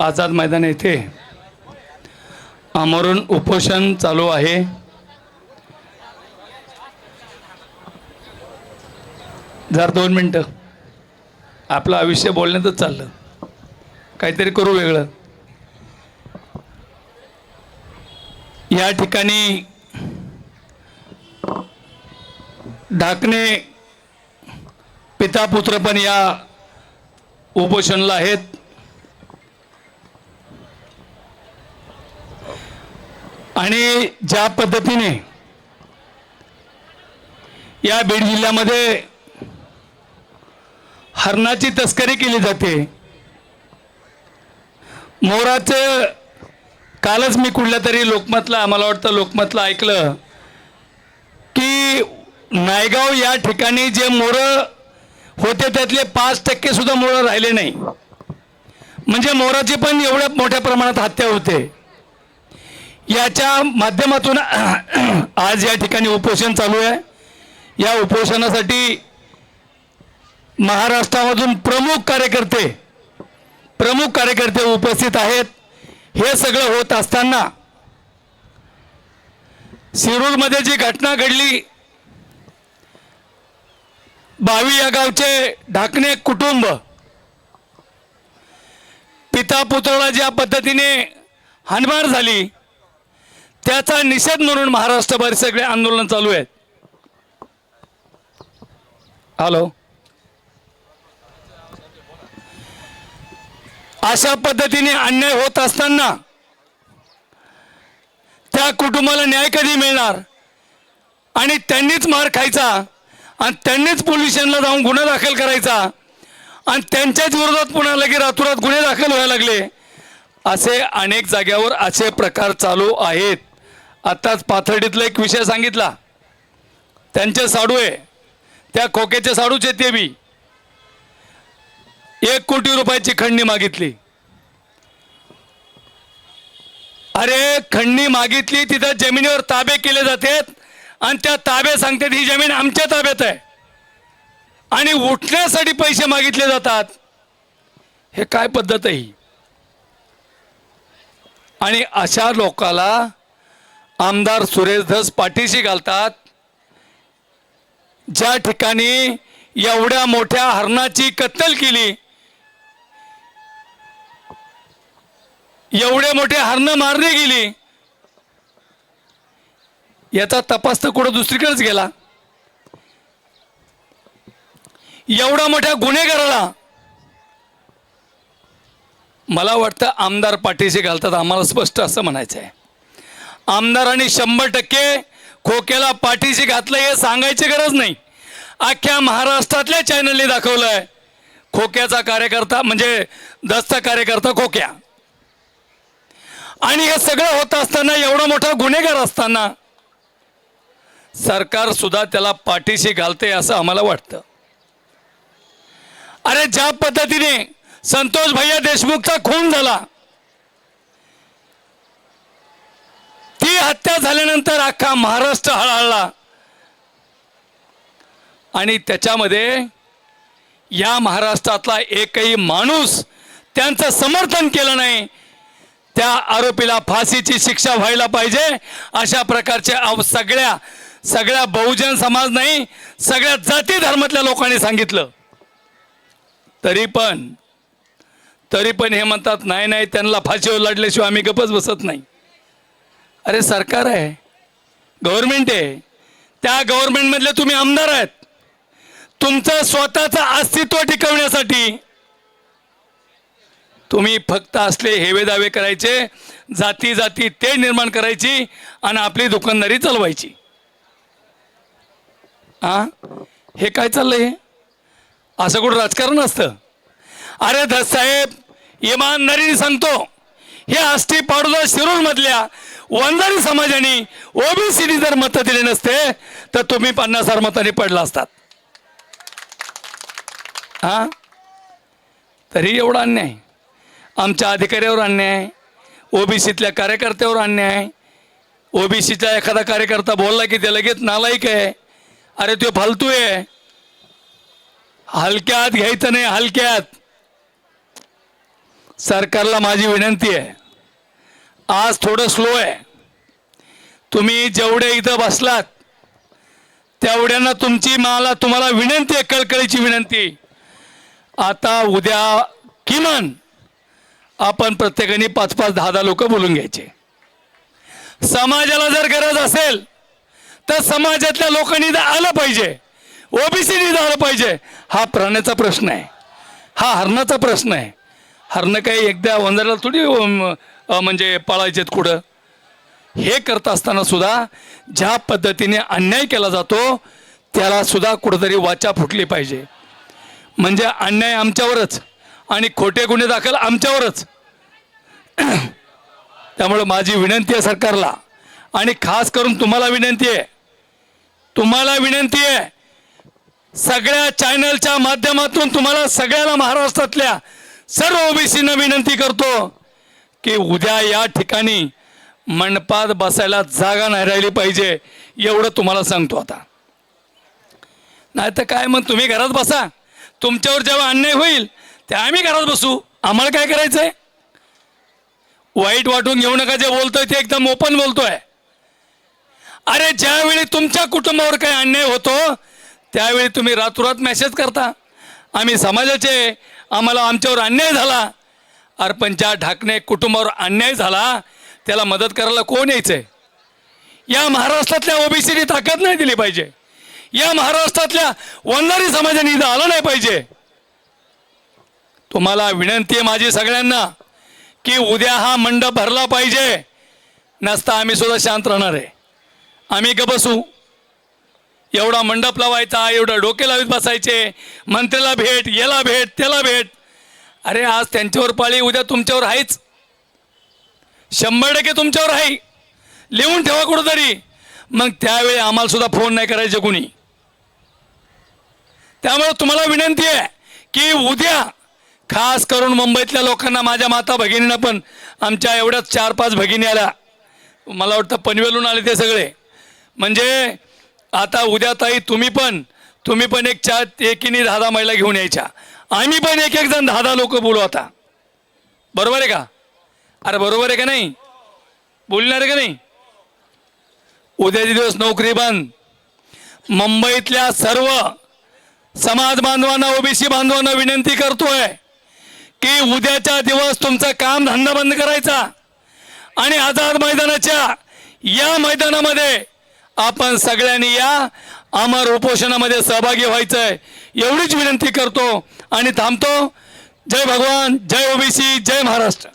आझाद मैदान येथे आमरण उपोषण चालू आहे. जर दोन मिनटं. आपलं आयुष्य बोलण्यातच चाललं. काहीतरी करू वेगळं. या ठिकाणी ढाकणे पिता पुत्र पण या उपोषणला आहेत. आणि ज्या पद्धतीने या बीड जिल्ह्यामध्ये हरणाची तस्करी केली जाते मोराचं कालच मी कुठल्या तरी लोकमतला मला वाटतं लोकमतला ऐकलं की नायगाव या ठिकाणी जे मोरं होते त्यातले पाच टक्के सुद्धा मोरं राहिले नाही. म्हणजे मोराची पण एवढ्या मोठ्या प्रमाणात हत्या होते. याच्या माध्यमातून आज या ठिकाणी उपोषण चालू आहे. या उपोषणासाठी महाराष्ट्रामधून प्रमुख कार्यकर्ते प्रमुख कार्यकर्ते उपस्थित आहेत. हे सगळं होत असताना शिरूरमध्ये जी घटना घडली बावी या गावचे ढाकणे कुटुंब पिता पुतळा ज्या पद्धतीने हानमार झाली त्याचा निषेध म्हणून महाराष्ट्रभर सगळे आंदोलन चालू आहेत. हॅलो अशा पद्धतीने अन्याय होत असताना त्या कुटुंबाला न्याय कधी मिळणार? आणि त्यांनीच मार खायचा? आणि त्यांनीच पोलीस स्टेशनला जाऊन गुन्हा दाखल करायचा? आणि त्यांच्याच विरोधात पुन्हा लगे रातोरात गुन्हे दाखल व्हायला लागले? असे अनेक जाग्यावर असे प्रकार चालू आहेत. आत्ताच पाथर्डीतला एक विषय सांगितला. त्यांचे साडू आहे. त्या खोक्याचे साडूचे ते बी. एक कोटी रुपयाची खंडणी मागितली. अरे खंडणी मागितली तिथं जमिनीवर ताबे केले जातात आणि त्या ताबे सांगतात ही जमीन आमच्या ताब्यात आहे. आणि उठण्यासाठी पैसे मागितले जातात. हे काय पद्धत आहे ही? आणि अशा लोकाला आमदार सुरेश धस पाठीशी घालतात. ज्या ठिकाणी एवढ्या मोठ्या हरणाची कत्तल केली एवढे मोठे हरणं मारले गेली याचा तपास तर कुठं दुसरीकडेच गेला. एवढ्या मोठ्या गुन्हेगाराला मला वाटतं आमदार पाठीशी घालतात आम्हाला स्पष्ट असं म्हणायचं आहे आमदारांनी शंभर टक्के खोक्याला पाठीशी घातलं हे सांगायची गरज नाही. अख्ख्या महाराष्ट्रातल्या चॅनलने आहे खोक्याचा कार्यकर्ता म्हणजे दसचा कार्यकर्ता खोक्या. आणि हे सगळं होत असताना एवढा मोठा गुन्हेगार असताना सरकार सुद्धा त्याला पाठीशी घालते असं आम्हाला वाटतं. अरे ज्या पद्धतीने संतोष भैया देशमुखचा खून झाला ती हत्या झाल्यानंतर अख्खा महाराष्ट्र हळहळला. आणि त्याच्यामध्ये या महाराष्ट्रातला एकही माणूस त्यांचं समर्थन केलं नाही. त्या आरोपीला फाशीची शिक्षा व्हायला पाहिजे. अशा प्रकारचे अव सगळ्या सगळ्या बहुजन समाज नाही सगळ्या जाती धर्मातल्या लोकांनी सांगितलं. तरी पण तरी पण हे म्हणतात नाही नाही त्यांना फाशीवर लढल्याशिवाय आम्ही गपच बसत नाही. अरे सरकार आहे. गव्हर्नमेंट आहे. त्या गव्हर्नमेंटमधले तुम्ही आमदार आहेत. तुमचं स्वतःचं अस्तित्व टिकवण्यासाठी तुम्ही फक्त असले हेवे दावे करायचे जाती जाती ते निर्माण करायची आणि आपली दुकानदारी चालवायची. हा हे काय चाललंय? हे असं कुठं राजकारण असतं? अरे साहेब इमानदारीने सांगतो. हे आष्टी पाडोदा शिरूर मधल्या वंजारी समाजाने ओबीसीनी जर मतं दिले नसते तर तुम्ही पन्नास हजार मतांनी पडला असतात. हा? तरी एवढा अन्याय. आमच्या अधिकाऱ्यावर अन्याय. ओबीसीतल्या कार्यकर्त्यावर अन्याय. ओबीसीचा एखादा कार्यकर्ता बोलला की ते लगेच नालायक आहे. अरे तो फालतू आहे. हलक्यात घ्यायचं नाही हलक्यात. सरकारला माझी विनंती आहे. आज थोडं स्लो आहे. तुम्ही जेवढे इथं बसलात तेवढ्यांना तुमची मला तुम्हाला विनंती आहे कळकळीची विनंती. आता उद्या किमान आपण प्रत्येकाने पाच पाच दहा दहा लोक बोलून घ्यायचे. समाजाला जर गरज असेल तर समाजातल्या लोकांनी इथं आलं पाहिजे. ओबीसीनी इथं आलं पाहिजे. हा प्राण्याचा प्रश्न आहे. हा हरणाचा प्रश्न आहे. हरणं काही एकदा वंजाराला थोडी म्हणजे पाळायचेत कुठं? हे करत असताना सुद्धा ज्या पद्धतीने अन्याय केला जातो त्याला सुद्धा कुठंतरी वाचा फुटली पाहिजे. म्हणजे अन्याय आमच्यावरच आणि खोटे गुन्हे दाखल आमच्यावरच. त्यामुळे माझी विनंती आहे सरकारला आणि खास करून तुम्हाला विनंती आहे तुम्हाला विनंती आहे सगळ्या चॅनलच्या माध्यमातून तुम्हाला सगळ्याला महाराष्ट्रातल्या सर्व ओबीसींना विनंती करतो की उद्या या ठिकाणी मंडपात बसायला जागा नाही राहिली पाहिजे एवढं तुम्हाला सांगतो आता. नाही तर काय मग तुम्ही घरात बसा. तुमच्यावर जेव्हा अन्याय होईल ते आम्ही घरात बसू. आम्हाला काय करायचंय? वाईट वाटून घेऊ नका जे बोलतोय ते एकदम ओपन बोलतोय. अरे ज्यावेळी तुमच्या कुटुंबावर काही अन्याय होतो त्यावेळी तुम्ही रातोरात मेसेज करता. आम्ही समाजाचे आम्हाला आमच्यावर अन्याय झाला. अरे पण ज्या ढाकणे कुटुंबावर अन्याय झाला त्याला मदत करायला कोण यायचं आहे या महाराष्ट्रातल्या ओबीसीनी ताकद नाही दिली पाहिजे. या महाराष्ट्रातल्या वंधारी समाजाने इथं आलं नाही पाहिजे. तुम्हाला विनंती आहे माझी सगळ्यांना की उद्या हा मंडप भरला पाहिजे. नसता आम्ही सुद्धा शांत राहणार आहे. आम्ही ग बसू. एवढा मंडप लावायचा एवढं डोके लावीत बसायचे मंत्र्याला भेट याला भेट त्याला भेट. अरे आज त्यांच्यावर पाळी उद्या तुमच्यावर आहेच शंभर टक्के तुमच्यावर आहे लिहून ठेवा कुठंतरी. मग त्यावेळी आम्हाला सुद्धा फोन नाही करायचे कुणी. त्यामुळे तुम्हाला विनंती आहे की उद्या खास करून मुंबईतल्या लोकांना माझ्या माता भगिनींना पण आमच्या एवढ्याच चार पाच भगिनी आल्या. मला वाटतं पनवेलून आले ते सगळे. म्हणजे आता उद्या ताई तुम्ही पण तुम्ही पण एक चार एकीने दहा दहा महिला घेऊन यायच्या. आम्ही पण एक एक जण दहा दहा लोक बोलू आता. बरोबर आहे का? अरे बरोबर आहे का नाही? बोलणार आहे का नाही? उद्याचे दिवस नोकरी बंद. मुंबईतल्या सर्व समाज बांधवांना ओबीसी बांधवांना विनंती करतोय की उद्याचा दिवस तुमचा काम धंदा बंद करायचा. आणि आझाद मैदानाच्या या मैदानामध्ये आपण सगळ्यांनी या अमर उपोषणामध्ये सहभागी व्हायचंय. एवढीच विनंती करतो आणि थांबतो. जय भगवान जय ओबीसी जय महाराष्ट्र.